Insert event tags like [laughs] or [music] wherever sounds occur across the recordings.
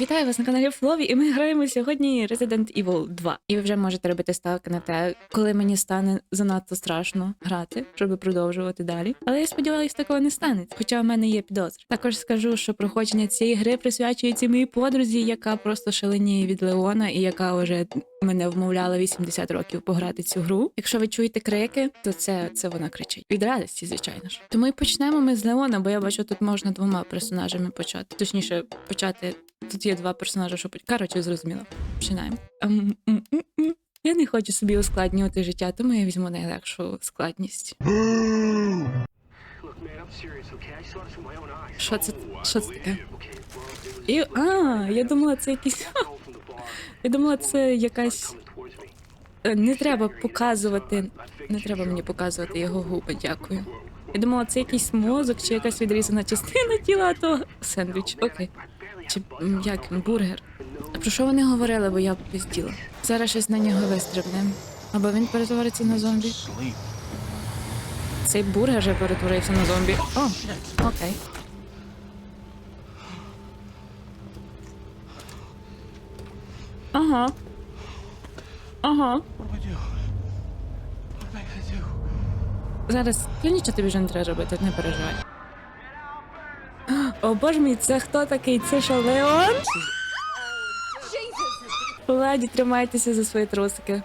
Вітаю вас на каналі Флові, і ми граємо сьогодні Resident Evil 2. І ви вже можете робити ставки на те, коли мені стане занадто страшно грати, щоб продовжувати далі. Але я сподіваюся, такого не станеться, хоча в мене є підозри. Також скажу, що проходження цієї гри присвячується моїй подрузі, яка просто шаленіє від Леона, і яка вже мене вмовляла 80 років пограти цю гру. Якщо ви чуєте крики, то це, це вона кричить. Від радості, звичайно ж. Тому і почнемо ми з Леона, бо я бачу, тут можна двома персонажами почати. Точніше, почати. Тут є два персонажі, що Коротше, зрозуміло. Починаємо. Я не хочу собі ускладнювати життя, тому я візьму найлегшу складність. Що це? Що це таке? І, а, я думала, це якісь. Я думала, це якась. Е, Не треба показувати. Не треба мені показувати його губи, дякую. Я думала, це якийсь мозок чи якась відрізана частина тіла, а то сендвіч. Окей. Чи як бургер. А про що вони говорили, бо я пізділа. Зараз щось на нього вистрибне. Або він перетвориться на зомбі. Цей бургер же перетворився на зомбі. О, окей. Ага. Ага. Зараз я нічого тобі вже не треба робити, не переживай. О боже мій, це хто такий? Це що Леон? Ладі, тримайтеся за свої трусики.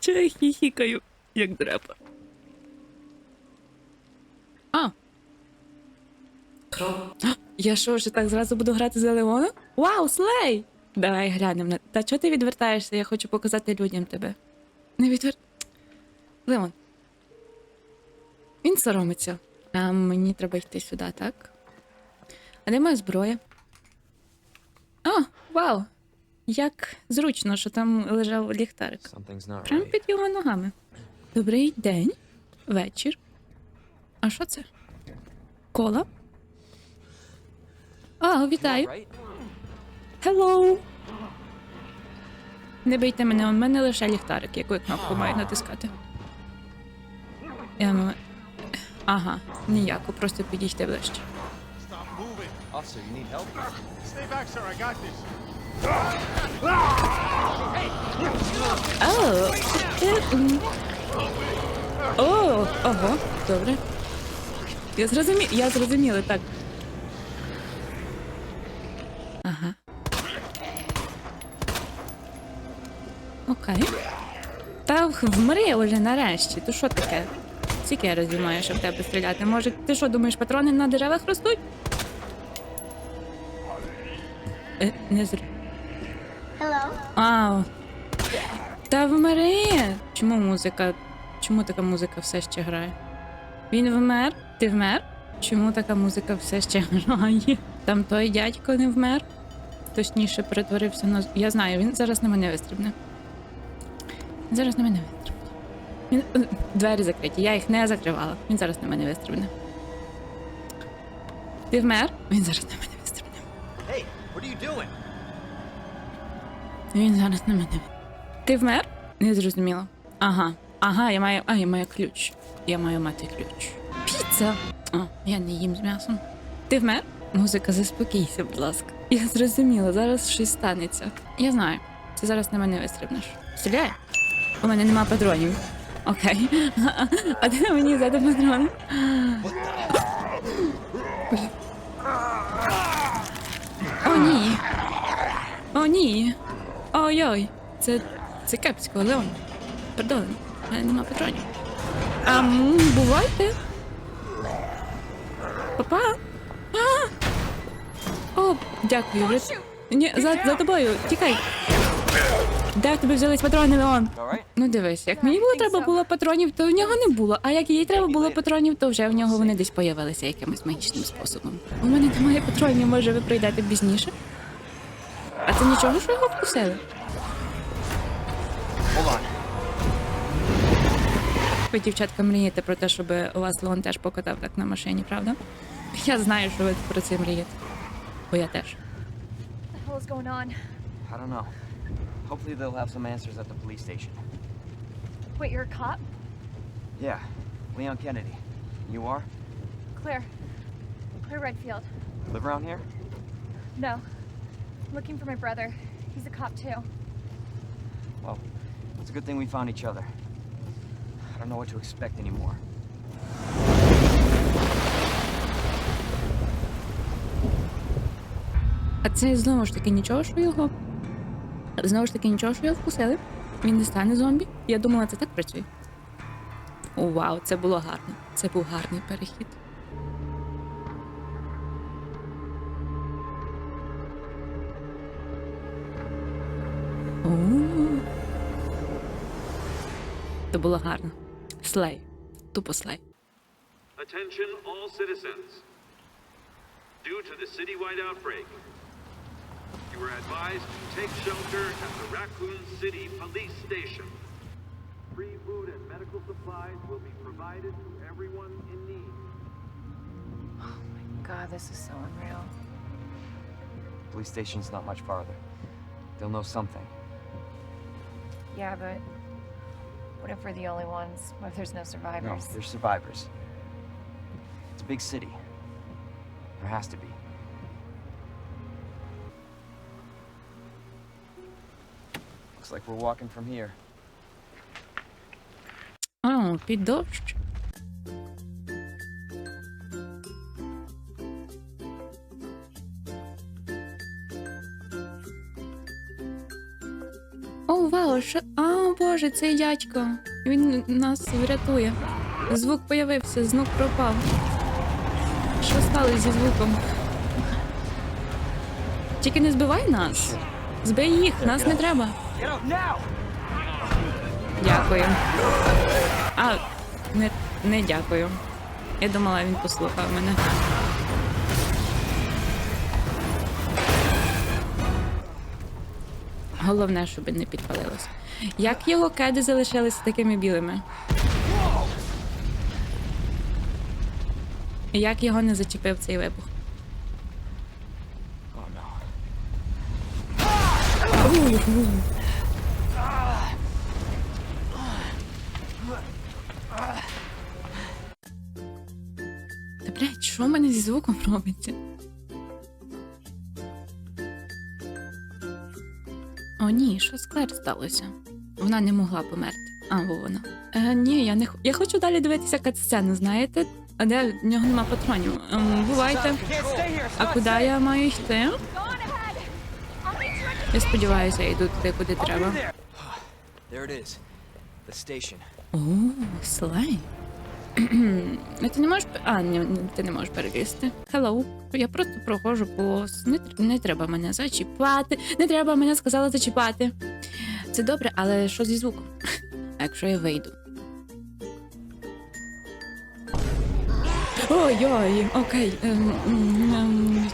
Чого я хіхікаю, як дрепа? А. [gasps] Я що, вже так зразу буду грати за Леона? Вау, слей! Давай глянемо. Та чого ти відвертаєшся? Я хочу показати людям тебе. Не відвер. [tsk] Леон. Він соромиться. А мені треба йти сюди, так? А де моя зброя? О, вау! Як зручно, що там лежав ліхтарик. Прямо під його ногами. Добрий день, вечір. А що це? Кола? А, вітаю. Hello! Не бийте мене, у мене лише ліхтарик, яку я кнопку маю натискати. Ем... Ага, ніяко, просто підійти ближче. О, ого, добре. Я зрозумі... Я зрозуміла, так. Ага. Окей. Та вмри вже нарешті. То що таке? Скільки я разів маю, щоб в тебе стріляти? Може, ти що думаєш, патрони на деревах ростуть? Е, не зр... Hello. А, та вмри! Чому музика? Чому така музика все ще грає? Він вмер? Ти вмер? Чому така музика все ще грає? Там той дядько не вмер? Точніше, перетворився на. Я знаю, він зараз на мене вистрибне. Зараз на мене вистрибне. Він... е, Двері закриті, я їх не закривала. Він зараз на мене вистрибне. Ти вмер? Він зараз на мене вистрибне. Hey, what are you doing? Він зараз на мене. Ти вмер? Не зрозуміло. Ага. Ага, я маю. А, я маю ключ. Я маю мати ключ. Піца! О, я не їм з м'ясом. Ти вмер? Музика, заспокійся, будь ласка. Я зрозуміла, зараз щось станеться. Я знаю. Ти зараз на мене вистрибнеш. Стріляй? У мене нема патронів. Окей. [laughs] А на мені ззаду патрон. О, ні. О, ні. Ой-ой. Це. Це кепсько, Леон. Пардон, у мене нема патронів. Ам, бувайте. Папа. О, дякую. Ні, за, за тобою. Тікай. Де в тебе взялись патрони, Леон? Ну дивись, як мені було треба було патронів, то в нього не було. А як їй треба було патронів, то вже в нього вони десь появилися якимось магічним способом. У мене немає патронів, може ви прийдете пізніше? А це нічого, що його вкусили? Ви, дівчатка, мрієте про те, щоб у вас Леон теж покатав так на машині, правда? Я знаю, що ви про це мрієте. Бо я теж. What the hell is going on? I don't know. Hopefully they'll have some answers at the police station. Wait, you're a cop? Yeah, Leon Kennedy. You are? Claire. Claire Redfield. Live around here? No. I'm looking for my brother. He's a cop too. Well, it's a good thing we found each other. I don't know what to expect anymore. А це знову ж таки нічого, що його. Знову ж таки нічого, що його вкусили. Він не стане зомбі. Я думала, це так працює. О, вау, це було гарно. Це був гарний перехід. Це було гарно. Слей. Тупо слей. Attention all citizens. Due to the citywide outbreak, you are advised to take shelter at the Raccoon City Police Station. Free food and medical supplies will be provided to everyone in need. Oh my god, this is so unreal. Police station's not much farther. They'll know something. Yeah, but what if we're the only ones? What if there's no No, survivors? they're survivors. It's a big city. There has to be. Like we're walking from here. О, під дощ. О, вау, що. А, боже, цей дядько. Він нас врятує. Звук появився, звук пропав. Що сталося зі звуком? Тільки не збивай нас. Збий їх, нас не треба. Дякую. А, не, не дякую. Я думала, він послухав мене. Головне, щоб не підпалилося. Як його кеди залишилися такими білими? Як його не зачепив цей вибух? Oh no. Звуком робиться? О, ні, що з Клер сталося? Вона не могла померти. А, во вона. Е, ні, я не х- Я хочу далі дивитися катсцену, знаєте? А де в нього нема патронів? Ем, бувайте. А куди я маю йти? Я сподіваюся, я йду туди, куди треба. О, слей. [clears throat] Ти не можеш. А, ні, ти не можеш перелізти. Hello. Я просто проходжу повз. Не, не треба мене зачіпати. Не треба мене сказала зачіпати. Це добре, але що зі звуком? [laughs] Якщо я вийду? Ой-ой, окей. Ем, ем,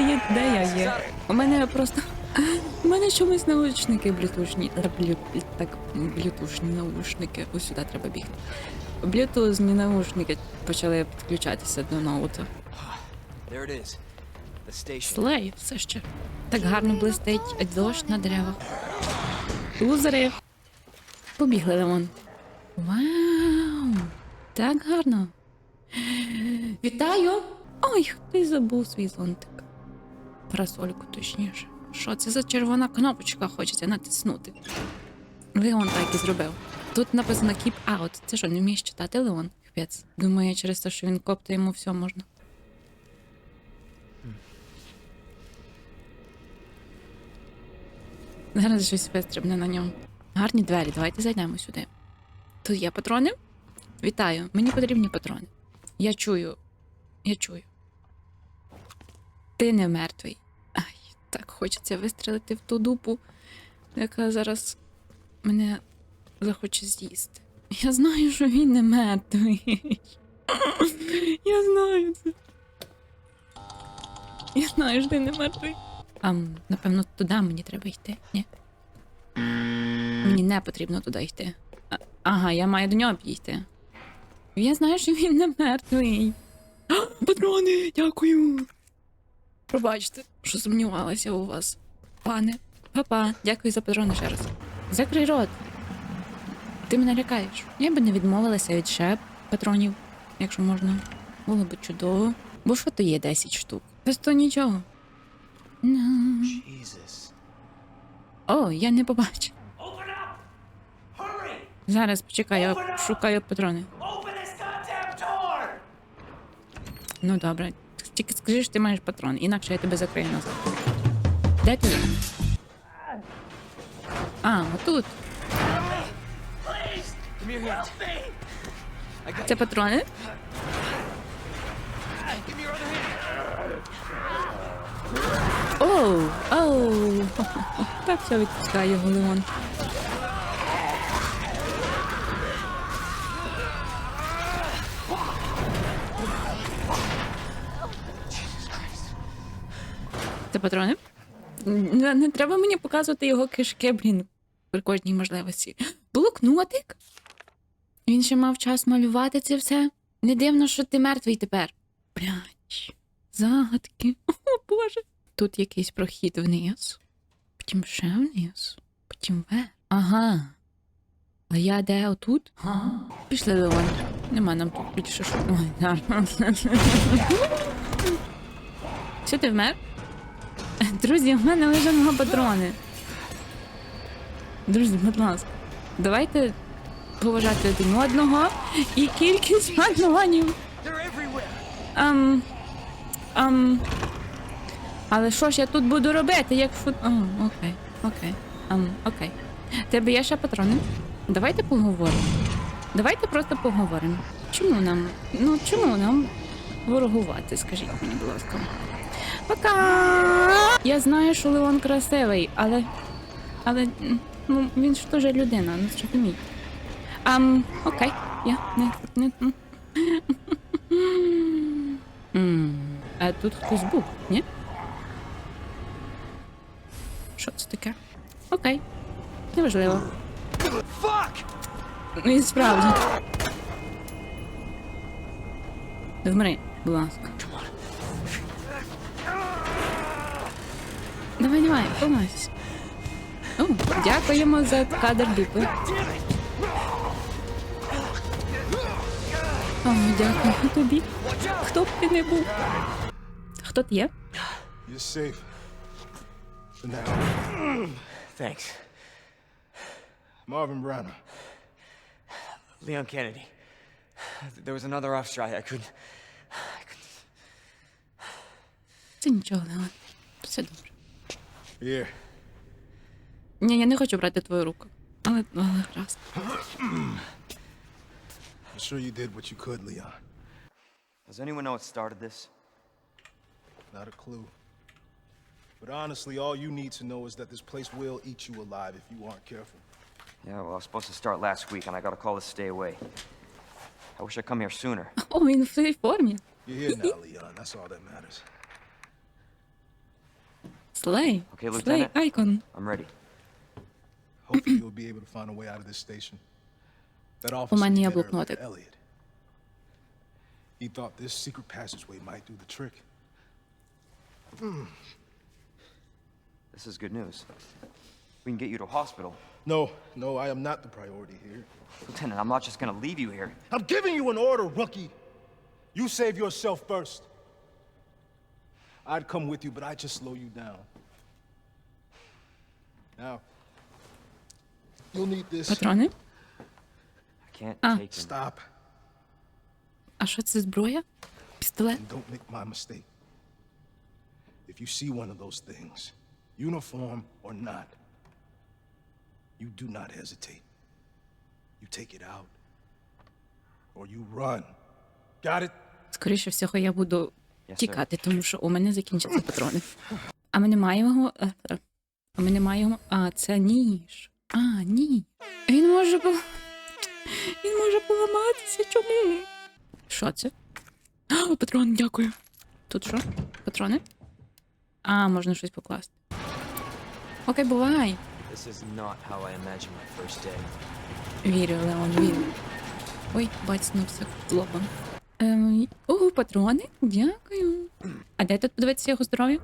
ем, де я є? У мене просто. У мене чомусь наушники блютушні. Так, блютушні наушники. Ось сюди треба бігти. Блютузні наушники почали підключатися до ноута. Слей, все ще. Так гарно блистить дощ на деревах. Лузери. Побігли Лемон. Вау! Так гарно. Вітаю! Ой, хтось забув свій зонтик. Парасольку, точніше. Що це за червона кнопочка хочеться натиснути? Леон так і зробив. Тут написано Keep out. Це що, не вмієш читати Леон? Капець. Думаю, через те, що він коп, то йому все можна. Зараз щось вистрибне на ньому. Гарні двері, давайте зайдемо сюди. Тут є патрони? Вітаю, мені потрібні патрони. Я чую. Я чую. Ти не мертвий. Ай, так хочеться вистрелити в ту дупу, яка зараз мене захоче з'їсти. Я знаю, що він не мертвий. [laughs] Я знаю це. Я знаю, що ти не мертвий. А, напевно, туди мені треба йти, ні? Мені не потрібно туди йти. А, ага, я маю до нього підійти. Я знаю, що він не мертвий. А, Патрони, дякую. Пробачте, що сумнівалася у вас. Пане, папа, дякую за патрони ще раз. Закрий рот. Ти мене лякаєш. Я би не відмовилася від ще патронів. якщо можна. Було б чудово. Бо що то є 10 штук? Без то нічого. Ну. Jesus. О, я не побачив. Open up! Hurry! Зараз почекай, я шукаю патрони. Open this goddamn door! Ну добре. Тільки скажи, що ти маєш патрон, інакше я тебе закрию назад. Де ти? А, отут. Це патрони? Оу, оу. [laughs] Так все відпускає його. Це патрони? Не, не треба мені показувати його кишки, блін, при кожній можливості. Блокнотик? Він ще мав час малювати це все. Не дивно, що ти мертвий тепер. Блядь, загадки. О, Боже. Тут якийсь прохід вниз, потім ще вниз, потім вверх. Ага. А я де отут? Ага. Пішли Леон. Нема нам тут більше що. Ой, зараз. [laughs] Що ти вмер? Друзі, в мене мого патрони. Друзі, будь ласка, давайте поважати один одного і кількість. They're. Ам. Ам. Але що ж я тут буду робити, як фут. О, окей, окей. Ам, окей. Тебе є ще патрони? Давайте поговоримо. Давайте просто поговоримо. Чому нам? Ну, чому нам ворогувати, скажіть мені, будь ласка. Пока! Я знаю, що Леон красивий, але. Але ну, він ж теж людина, ну зрозумій. Ам, окей, я не. не м. М, А тут хтось був, ні? Що це таке? Окей. Неважливо. Ну і справді. Вмри, будь ласка. Давай, давай, помайся. О, дякуємо за кадр дупи. О, дякую тобі. Хто б ти не був? Хто ти є? You're safe. For now. Thanks. Marvin Branner. Leon Kennedy. There was another officer I, I couldn't. I couldn't. Це нічого, Леон. Все добре. Here. Ні, я не хочу брати твою руку. Але, але раз. I'm sure you did what you could, Leon. Does anyone know what started this? Not a clue. But honestly, all you need to know is that this place will eat you alive if you aren't careful. Yeah, well, I was supposed to start last week, and I got a call to stay away. I wish I'd come here sooner. [laughs] Oh, in uniforme. You're here now, [laughs] Leon. That's all that matters. Slay. Okay, Lieutenant. Slay icon. I'm ready. Hopefully you'll be able to find a way out of this station. That officer мене you є met earlier, блокнотик. Elliot. He thought this secret passageway might do the trick. This is good news. We can get you to a hospital. No, no, I am not the priority here. Lieutenant, I'm not just gonna leave you here. I'm giving you an order, rookie. You save yourself first. I'd come with you, but I'd just slow you down. Now, you'll need this. Патрони? I can't Ah. take him. Stop А що це зброя? Пістолет? and don't make my mistake. If you see one of those things, uniform or not, you do not hesitate. You take it out, or you run. Got it? Скоріше всього, я буду тікати, тому що у мене закінчаться патрони. А ми не маємо. е, е, А ми не маємо. А, це ніж. А, ні. Він може по. Він може поламатися. Чому? Що це? А, патрон, дякую. Тут що? Патрони? А, можна щось покласти. Окей, бувай. This is not how I imagined my first day. Вірю, Леон, вірю. Ой, бацнувся лобом. Ем, о, патрони, дякую. А де тут подивитися його здоров'я?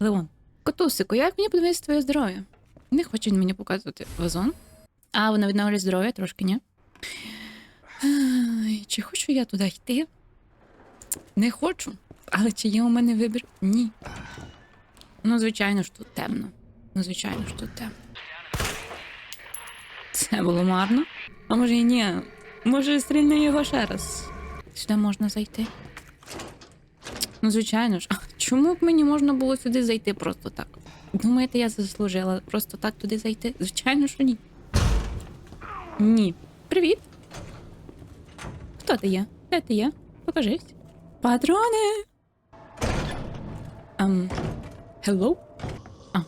Леон. Котусику, як мені подивитися твоє здоров'я? Не хоче він мені показувати вазон. А, воно відновлює здоров'я трошки, ні? Ай, Чи хочу я туди йти? Не хочу. Але чи є у мене вибір? Ні. Ну, звичайно ж, тут темно. Ну, звичайно ж, тут темно. Це було марно. А може і ні. Може, стрільни його ще раз. Сюди можна зайти. Ну, звичайно ж. Чому б мені можна було сюди зайти просто так? Думаєте, я заслужила просто так туди зайти? Звичайно, що ні. Ні. Привіт. Хто ти є? Де ти є? Покажись. Патрони. Ам. Hello? А,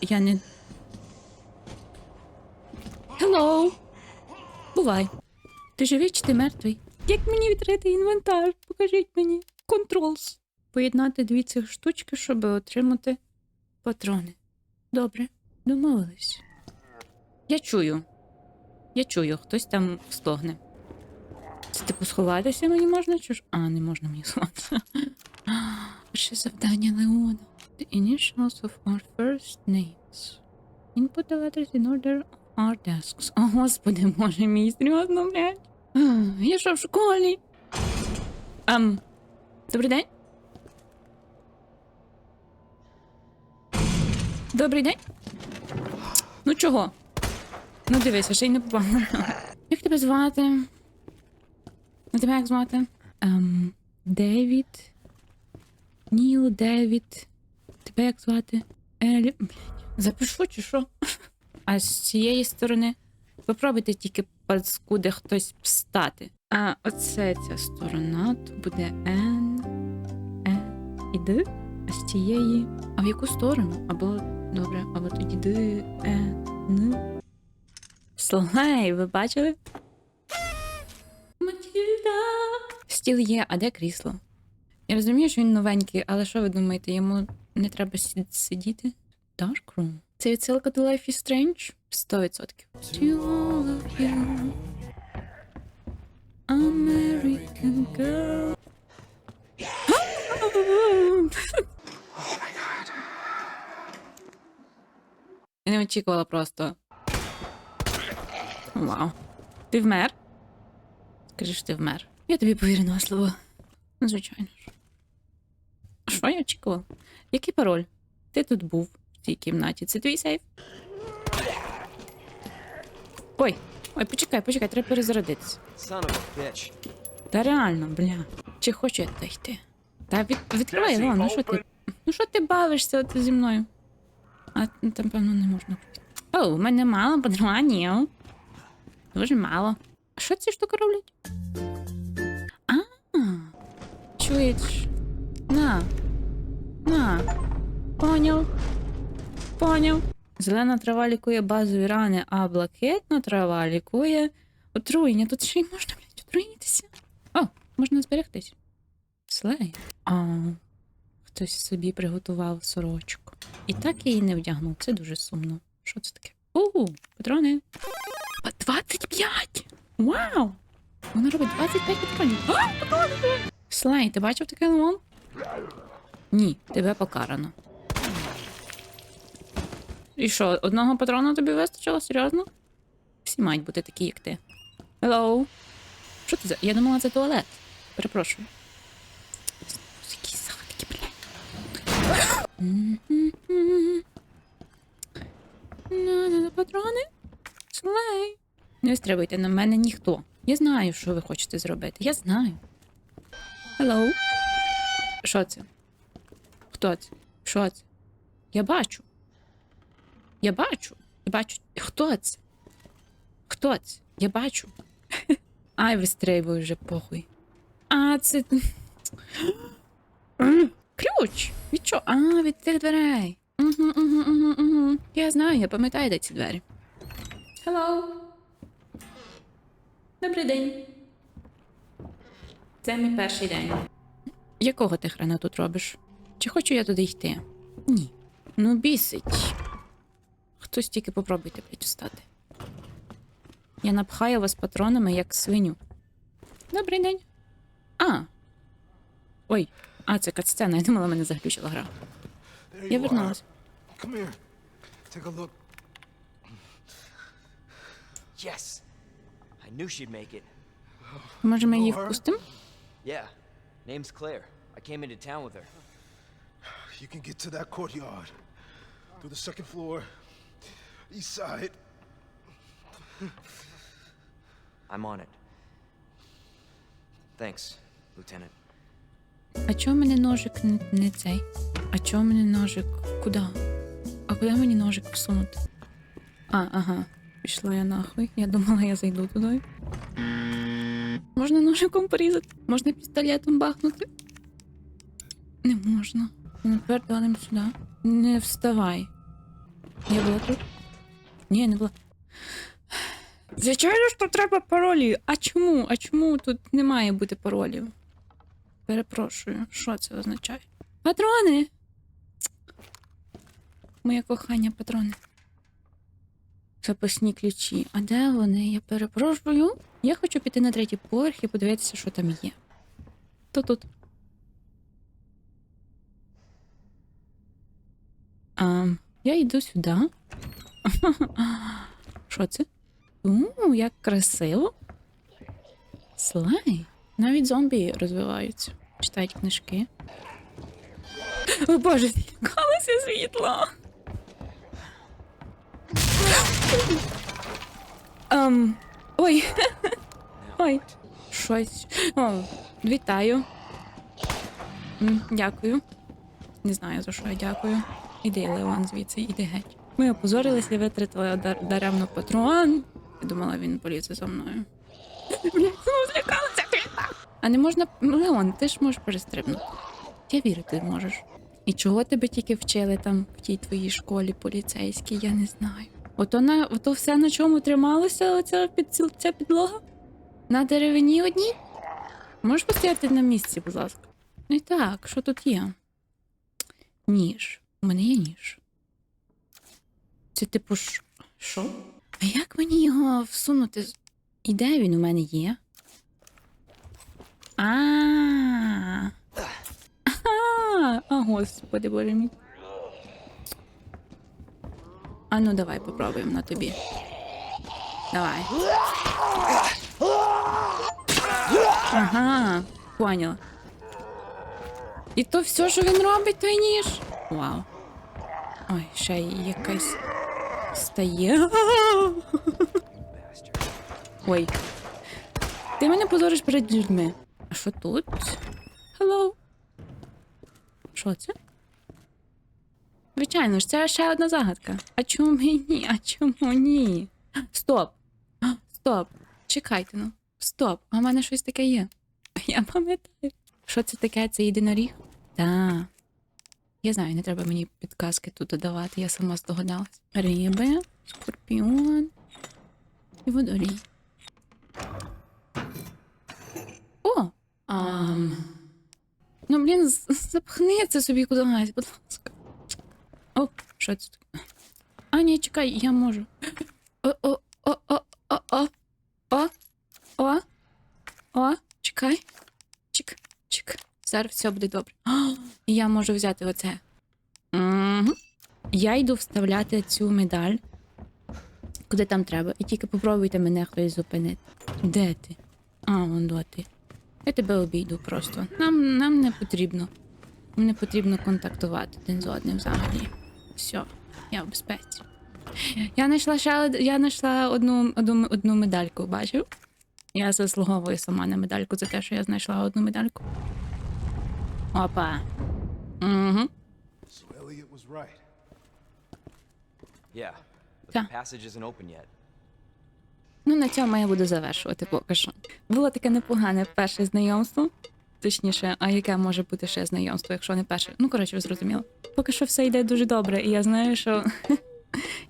я не. Hello. Бувай. Ти живий чи ти мертвий? Як мені відкрити інвентар? Покажіть мені. Controls. Поєднати дві цих штучки, щоб отримати патрони. Добре, домовились. Я чую. Я чую, хтось там стогне. Це типу сховатися мені можна чи ж? А, не можна мені сховатися. [gasps] Перше завдання Леона. The initials of our first names. Input the letters in order of our desks. О, господи, боже мій, серйозно, блядь. [gasps] Я що в школі? Ам, добрий день. Добрий день. Ну чого? Ну дивися, ще й не попала. Як тебе звати? Ну тебе як звати? Ем, Девід. Ніл, Девід. Тебе як звати? Елі. Запишу чи що? А з цієї сторони попробуйте тільки паскуде хтось встати. А оце ця сторона, то буде Н, Е і Д. А з цієї. А в яку сторону? Або добре, або тоді Д, Е, Н. Слай, ви бачили? Матільда. Стіл є, а де крісло? Я розумію, що він новенький, але що ви думаєте, йому не треба сидіти? Dark Room. Це відсилка до Life is Strange? 100%. To all of you, American girl. Я не очікувала просто. Вау. Ти вмер? Скажи, що ти вмер. Я тобі повірю на слово. Ну, Звичайно ж. Що я очікував? Який пароль? Ти тут був в цій кімнаті. Це твій сейф? Ой, ой, почекай, почекай, треба перезарядитися. Son of. Та реально, бля. Чи хочу я туди йти? Та від, відкривай, Ілон, ну що ти? Ну що ти бавишся от зі мною? А ну, там, певно, не можна. О, в мене мало патронів. Дуже мало. А що ці штуки роблять? А, чуєш? На. На. Поняв. Поняв. Зелена трава лікує базові рани, а блакитна трава лікує отруєння. Тут ще й можна, блядь, отруїтися. О, можна зберегтись. Слей. А, хтось собі приготував сорочку. І так я її не вдягнув. Це дуже сумно. Що це таке? У, патрони. А 25! Вау! Вона робить 25 патронів. А! Слей, ти бачив таке лон? Ні, тебе покарано. І що, одного патрона тобі вистачило? Серйозно? Всі мають бути такі, як ти. Hello? Що це за? Я думала, це туалет. Перепрошую. Якісь загадки, блядь. На-на-на, патрони. Слей. Не вистрибуйте на мене ніхто. Я знаю, що ви хочете зробити. Я знаю. Hello? Що це? Хто це? Що це? Я бачу. Я бачу. Я бачу. Хто це? Хто це? Я бачу. [laughs] Ай, вистрибуй вже похуй. А, це. [gasps] Ключ! Від чого? А, від тих дверей. Угу, угу, угу, угу. Я знаю, я пам'ятаю, де ці двері. Hello. Добрий день. Це мій перший день. Якого ти хрена тут робиш? Чи хочу я туди йти? Ні. Ну, бісить. Хтось тільки попробуйте блядь, встати. Я напхаю вас патронами, як свиню. Добрий день. А. Ой, а, це катсцена, я думала, мене заглючила гра. Я вернулась. Come here. Take a look. Yes. I knew she'd make it. Може, ми її впустимо? Yeah. Name's Claire. I came into town with her. You can get to that courtyard. Through the second floor. East side. I'm on it. Thanks, Lieutenant. А чого мене ножик не, не цей? А чого мене ножик? Куди? А куди мені ножик всунути? А, ага. Пішла я нахуй. Я думала, я зайду туди. Можна ножиком порізати? Можна пістолетом бахнути? Не можна. Тепер даним сюди. Не вставай. Я була тут? Ні, не була. Звичайно, що треба паролі. А чому? А чому тут не має бути паролів? Перепрошую, що це означає? Патрони! Моє кохання, патрони. Запасні ключі. А де вони? Я перепрошую. Я хочу піти на третій поверх і подивитися, що там є. То тут. А, я йду сюди. [laughs] Що це? У, як красиво. Слай. Навіть зомбі розвиваються. Читають книжки. [gasps] О боже, [laughs] з'їкалося світло. Ем, ой. [laughs] Ой. Щось. О, вітаю. Дякую. Не знаю, за що я дякую. Іди, Леон, звідси, іди геть. Ми опозорилися витратили дар- даремно патрон. Я думала, він полізе за мною. [laughs] Ну. А не можна. Леон, ти ж можеш перестрибнути. Я вірю, ти можеш. І чого тебе тільки вчили там в тій твоїй школі поліцейській, я не знаю. Ото на ото все, на чому трималося оця, під, ця підлога? На деревині одній? Можеш постояти на місці, будь ласка. Ну і так, що тут є? Ніж. У мене є ніж. Це типу що? А як мені його всунути? І де він у мене є? А. А, господи, боже мій. А ну давай попробуємо на тобі. Давай. Ага, поняла. І то все, що він робить, той ніж. Вау. Ой, ще якась стає. Ой. Ти мене позориш перед людьми. А що тут? Hello. Що це? Звичайно ж, це ще одна загадка. А чому ні? А чому ні? Стоп! Стоп! Чекайте ну. Стоп! А в мене щось таке є. Я пам'ятаю. Що це таке? Це єдиноріг? Так. Я знаю, не треба мені підказки тут додавати, я сама здогадалась. Риби, скорпіон і водорій. О! Ам. Ну, блін, запхни це собі кудись, будь ласка. О, що це таке? А, ні, чекай, я можу. О-о-о-о-о-о-о. О, чекай. Чик, чик. Зараз все буде добре. О, я можу взяти оце. Угу. Я йду вставляти цю медаль. Куди там треба? І тільки попробуйте мене хтось зупинити. Де ти? А, вон до ти. Я тебе обійду просто. Нам, Нам не потрібно. Не потрібно контактувати один з одним взагалі. Все, я в безпеці. Я знайшла ще я знайшла одну, одну, одну медальку, бачив? Я заслуговую сама на медальку за те, що я знайшла одну медальку. Опа. Угу. So Elliot was right. Yeah, but Yeah. the passage isn't open yet. Ну, на цьому я буду завершувати поки що. Було таке непогане перше знайомство. Точніше, а яке може бути ще знайомство, якщо не перше? Ну, коротше, ви зрозуміли. Поки що все йде дуже добре, і я знаю, що. [laughs]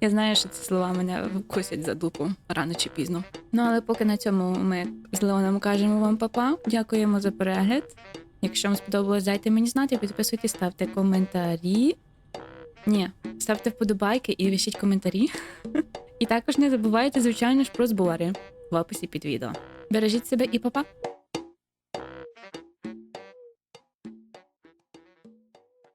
Я знаю, що ці слова мене вкусять за дупу рано чи пізно. Ну але поки на цьому ми з Леоном кажемо вам папа. Дякуємо за перегляд. Якщо вам сподобалось, дайте мені знати, підписуйтесь, ставте коментарі. Ні, ставте вподобайки і пишіть коментарі. [laughs] І також не забувайте, звичайно ж, про збори в описі під відео. Бережіть себе і па-па!